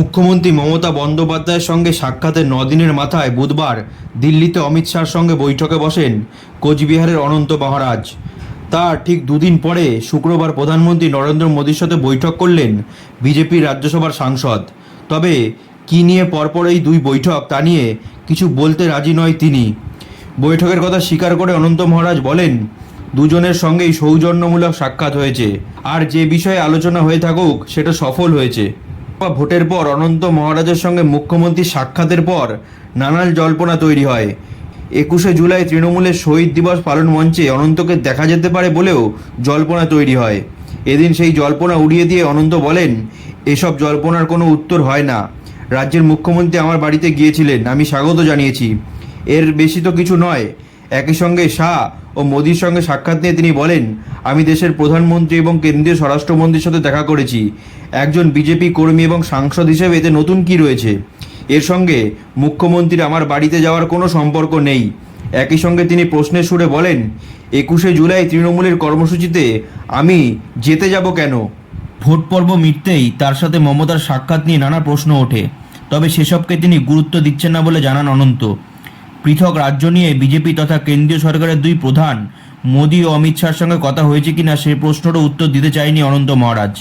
মুখ্যমন্ত্রী মমতা বন্দ্যোপাধ্যায়ের সঙ্গে সাক্ষাতের নদিনের মাথায় বুধবার দিল্লিতে অমিত শাহর সঙ্গে বৈঠকে বসেন কোচবিহারের অনন্ত মহারাজ। তার ঠিক দুদিন পরে শুক্রবার প্রধানমন্ত্রী নরেন্দ্র মোদীর সাথে বৈঠক করলেন বিজেপির রাজ্যসভার সাংসদ। তবে কী নিয়ে পরপর এই দুই বৈঠক তা নিয়ে কিছু বলতে রাজি নয় তিনি। বৈঠকের কথা স্বীকার করে অনন্ত মহারাজ বলেন, দুজনের সঙ্গেই সৌজন্যমূলক সাক্ষাৎ হয়েছে। আর যে বিষয়ে আলোচনা হয়ে থাকুক, সেটা সফল হয়েছে। ভোটের পর অনন্ত মহারাজের সঙ্গে মুখ্যমন্ত্রীর সাক্ষাতের পর নানান জল্পনা তৈরি হয়। একুশে জুলাই তৃণমূলের শহীদ দিবস পালন মঞ্চে অনন্তকে দেখা যেতে পারে বলেও জল্পনা তৈরি হয়। এদিন সেই জল্পনা উড়িয়ে দিয়ে অনন্ত বলেন, এসব জল্পনার কোনো উত্তর হয় না। রাজ্যের মুখ্যমন্ত্রী আমার বাড়িতে গিয়েছিলেন, আমি স্বাগত জানিয়েছি। এর বেশি তো কিছু নয়। একই সঙ্গে শাহ ও মোদির সঙ্গে সাক্ষাৎ নিয়ে তিনি বলেন, আমি দেশের প্রধানমন্ত্রী এবং কেন্দ্রীয় স্বরাষ্ট্রমন্ত্রীর সাথে দেখা করেছি। একজন বিজেপি কর্মী এবং সাংসদ হিসেবে এতে নতুন কি রয়েছে? এর সঙ্গে মুখ্যমন্ত্রীর আমার বাড়িতে যাওয়ার কোনো সম্পর্ক নেই। একই সঙ্গে তিনি প্রশ্নের সুরে বলেন, একুশে জুলাই তৃণমূলের কর্মসূচিতে আমি যেতে যাব কেন? ভোট পর্ব মিটতেই তার সাথে মমতার সাক্ষাৎ নিয়ে নানা প্রশ্ন ওঠে। তবে সেসবকে তিনি গুরুত্ব দিচ্ছেন না বলে জানান অনন্ত। পৃথক রাজ্য নিয়ে বিজেপি তথা কেন্দ্রীয় সরকারের দুই প্রধান, মোদী ও অমিত শাহর সঙ্গে কথা হয়েছে কিনা সে প্রশ্নেরও উত্তর দিতে চায়নি অনন্ত মহারাজ।